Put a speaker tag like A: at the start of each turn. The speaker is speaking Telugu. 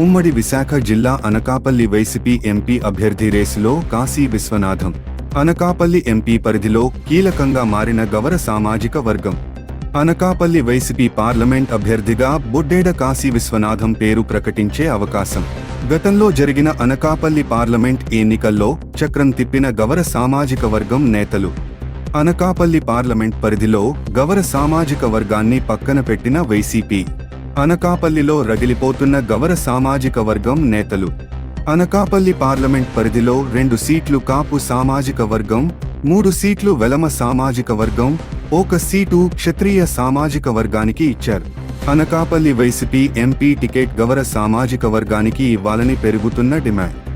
A: ఉమ్మడి విశాఖ జిల్లా అనకాపల్లి వైసీపీ ఎంపీ అభ్యర్థి రేసులో కాశీ విశ్వనాథం. అనకాపల్లి ఎంపీ పరిధిలో కీలకంగా మారిన గవర సామాజిక వర్గం. అనకాపల్లి వైసీపీ పార్లమెంట్ అభ్యర్థిగా బొడ్డేడ కాశీ విశ్వనాథం పేరు ప్రకటించే అవకాశం. గతంలో జరిగిన అనకాపల్లి పార్లమెంట్ ఎన్నికల్లో చక్రం తిప్పిన గవర సామాజిక వర్గం నేతలు. అనకాపల్లి పార్లమెంట్ పరిధిలో గవర సామాజిక వర్గాన్ని పక్కన పెట్టిన వైసీపీ. అనకాపల్లిలో రగిలిపోతున్న గవర సామాజిక వర్గం నేతలు. అనకాపల్లి పార్లమెంట్ పరిధిలో రెండు సీట్లు కాపు సామాజిక వర్గం మూడు సీట్లు వెలమ సామాజిక వర్గం ఒక సీటు క్షత్రియ సామాజిక వర్గానికి ఇచ్చారు. Anakapalli YCP MP ticket Gavara సామాజిక వర్గానికి ఇవ్వాలని పెరుగుతున్న డిమాండ్.